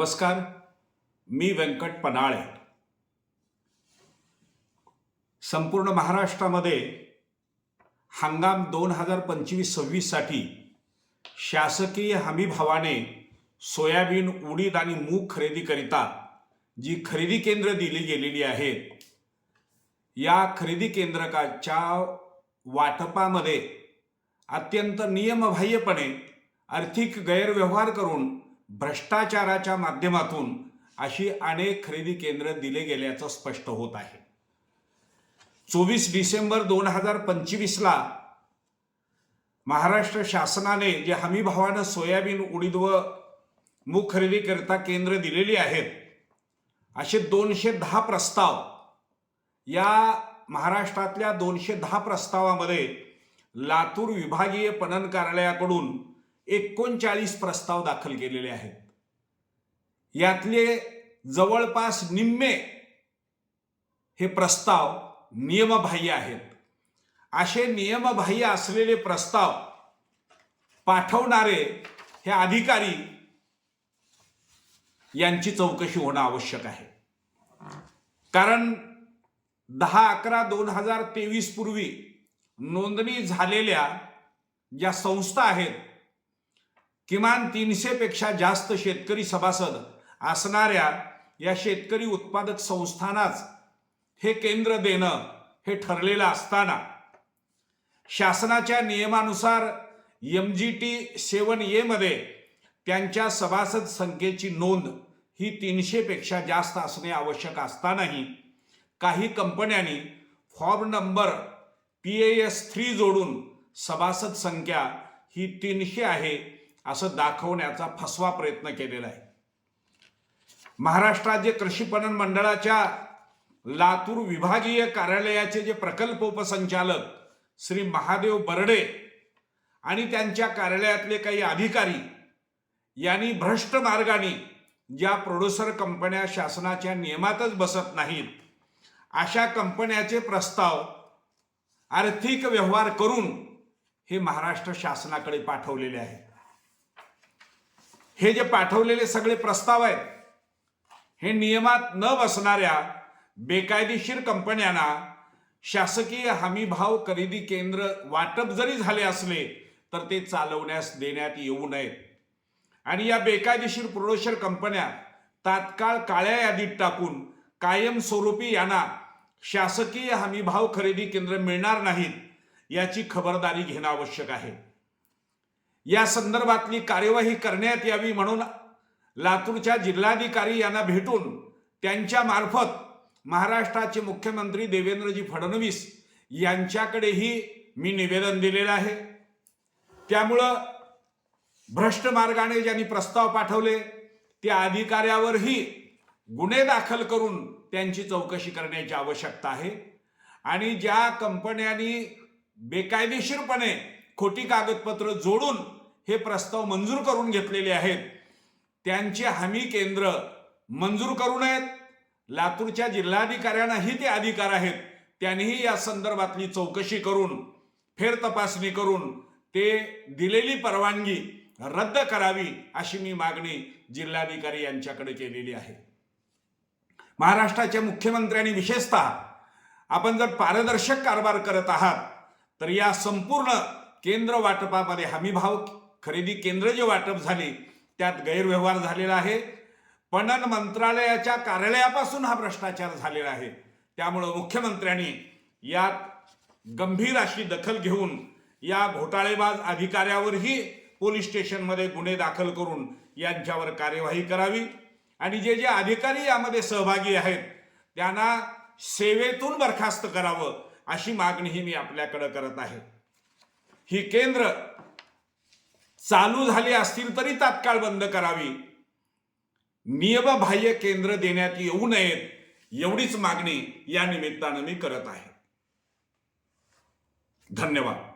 नमस्कार मी व्यंकट पनाळे संपूर्ण महाराष्ट्रामध्ये हंगाम दोन हजार पंचवीस सव्वीससाठी शासकीय हमीभावाने सोयाबीन उडीद आणि मूग खरेदीकरिता जी खरेदी केंद्र दिली गेलेली आहेत या खरेदी केंद्रकाच्या वाटपामध्ये अत्यंत नियमबाह्यपणे आर्थिक गैरव्यवहार करून भ्रष्टाचाराच्या माध्यमातून अशी अनेक खरेदी केंद्र दिले गेल्याचं स्पष्ट होत आहे. चोवीस डिसेंबर दोन हजार पंचवीसला महाराष्ट्र शासनाने जे हमीभावानं सोयाबीन उडीद व मूग खरेदीकरिता केंद्र दिलेली आहेत असे दोनशे दहा प्रस्ताव या महाराष्ट्रातल्या दोनशे दहा प्रस्तावामध्ये लातूर विभागीय पणन कार्यालयाकडून एकोणचाळीस प्रस्ताव दाखल केलेले आहेत. यातले जवळपास निम्मे हे प्रस्ताव नियमबाह्य आहेत. असे नियमबाह्य असलेले प्रस्ताव पाठवणारे हे अधिकारी यांची चौकशी होणं आवश्यक आहे. कारण दहा अकरा दोन हजार तेवीस पूर्वी नोंदणी झालेल्या ज्या संस्था आहेत किमान तीनशेपेक्षा जास्त शेतकरी सभासद असणाऱ्या या शेतकरी उत्पादक संस्थांनाच हे केंद्र देणं हे ठरलेलं असताना शासनाच्या नियमानुसार एम जी टी सेवन एमध्ये त्यांच्या सभासद संख्येची नोंद ही तीनशेपेक्षा जास्त असणे आवश्यक असतानाही काही कंपन्यांनी form number P A S three जोडून सभासद संख्या ही तीनशे आहे असं दाखवण्याचा फसवा प्रयत्न केलेला आहे. महाराष्ट्र राज्य कृषी पणन मंडळाच्या लातूर विभागीय कार्यालयाचे जे प्रकल्प उपसंचालक श्री महादेव बर्डे आणि त्यांच्या कार्यालयातले काही अधिकारी यांनी भ्रष्ट मार्गाने ज्या प्रोड्युसर कंपन्या शासनाच्या नियमातच बसत नाहीत अशा कंपन्याचे प्रस्ताव आर्थिक व्यवहार करून हे महाराष्ट्र शासनाकडे पाठवलेले आहेत. हे जे पाठवलेले सगळे प्रस्ताव आहेत हे नियमात न बसणाऱ्या बेकायदेशीर कंपन्यांना शासकीय हमीभाव खरेदी केंद्र वाटप जरी झाले असले तर ते चालवण्यास देण्यात येऊ नयेत. आणि या बेकायदेशीर प्रोडोशर कंपन्या तात्काळ काळ्या यादीत टाकून कायमस्वरूपी यांना शासकीय हमीभाव खरेदी केंद्र मिळणार नाहीत याची खबरदारी घेणं आवश्यक आहे. या संदर्भातली कार्यवाही करण्यात यावी म्हणून लातूरच्या जिल्हाधिकारी यांना भेटून त्यांच्या मार्फत महाराष्ट्राचे मुख्यमंत्री देवेंद्रजी फडणवीस यांच्याकडेही मी निवेदन दिलेलं आहे. त्यामुळं भ्रष्ट मार्गाने ज्यांनी प्रस्ताव पाठवले त्या अधिकाऱ्यावरही गुन्हे दाखल करून त्यांची चौकशी करण्याची आवश्यकता आहे. आणि ज्या कंपन्यांनी बेकायदेशीरपणे खोटी कागदपत्र जोडून हे प्रस्ताव मंजूर करून घेतलेले आहेत. त्यांचे हमी केंद्र मंजूर करू नयेत. लातूरच्या जिल्हाधिकाऱ्यांनाही ते अधिकार आहेत. त्यांनीही या संदर्भातली चौकशी करून फेर तपासणी करून ते दिलेली परवानगी रद्द करावी अशी मी मागणी जिल्हाधिकारी यांच्याकडे केलेली आहे. महाराष्ट्राच्या मुख्यमंत्र्यांनी विशेषतः आपण जर पारदर्शक कारभार करत आहात तर या संपूर्ण केंद्र वाटपामध्ये हमीभाव खरेदी केंद्र जे वाटप झाले त्यात गैरव्यवहार झालेला आहे. पणन मंत्रालयाच्या कार्यालयापासून हा भ्रष्टाचार झालेला आहे. त्यामुळं मुख्यमंत्र्यांनी यात गंभीर अशी दखल घेऊन या घोटाळेबाज अधिकाऱ्यावरही पोलीस स्टेशनमध्ये गुन्हे दाखल करून यांच्यावर कार्यवाही करावी. आणि जे जे अधिकारी यामध्ये सहभागी आहेत त्यांना सेवेतून बरखास्त करावं अशी मागणीही मी आपल्याकडं करत आहे. ही केंद्र चालू झाली असतील तरी तात्काळ बंद करावी. नियमबाह्य केंद्र देण्यात येऊ नयेत एवढीच मागणी या निमित्तानं मी करत आहे. धन्यवाद.